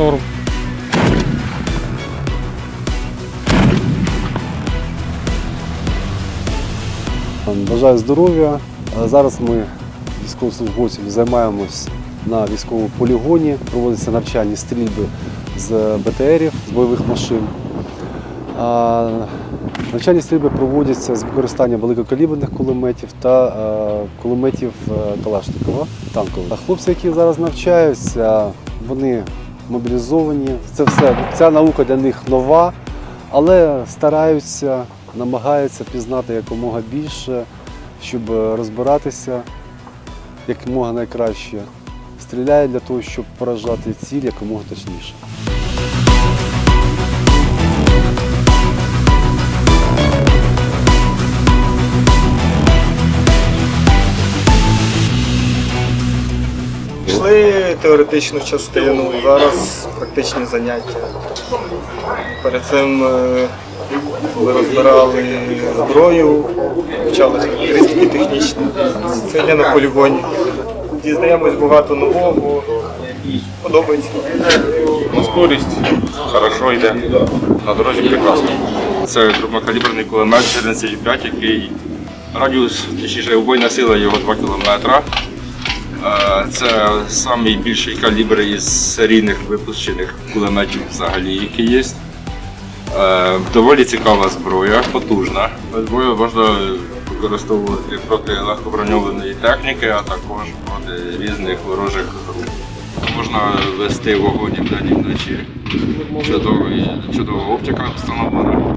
норм. Бажаю здоров'я. Е, Зараз ми військовослужбовців займаємось на військовому полігоні. Проводяться навчальні стрільби з БТРів, з бойових машин. Навчальні стрільби проводяться з використанням великокаліберних кулеметів та е, кулеметів е, Калашникова танкових. Хлопці, які зараз навчаються, вони мобілізовані. Це все ця наука для них нова, але стараються, намагаються пізнати якомога більше, щоб розбиратися якомога найкраще. Стріляють для того, щоб поражати ціль якомога точніше. Пішли теоретичну частину, зараз практичні заняття. Перед цим, е, коли розбирали зброю, вчали характеристики технічні. Сьогодні на полігоні. Дізнаємось багато нового. Подобається. Скорість хорошо йде. На дорозі прекрасно. Це крупнокаліберний кулемет 14,5, який радіус, точніше, убойна сила його 2 км. Це найбільший калібр із серійних випущених кулеметів взагалі, які є. Доволі цікава зброя, потужна. Зброю можна використовувати проти легкоброньованої техніки, а також проти різних ворожих груп. Можна вести вогонь і вдень і вночі. Чудова оптика встановлена.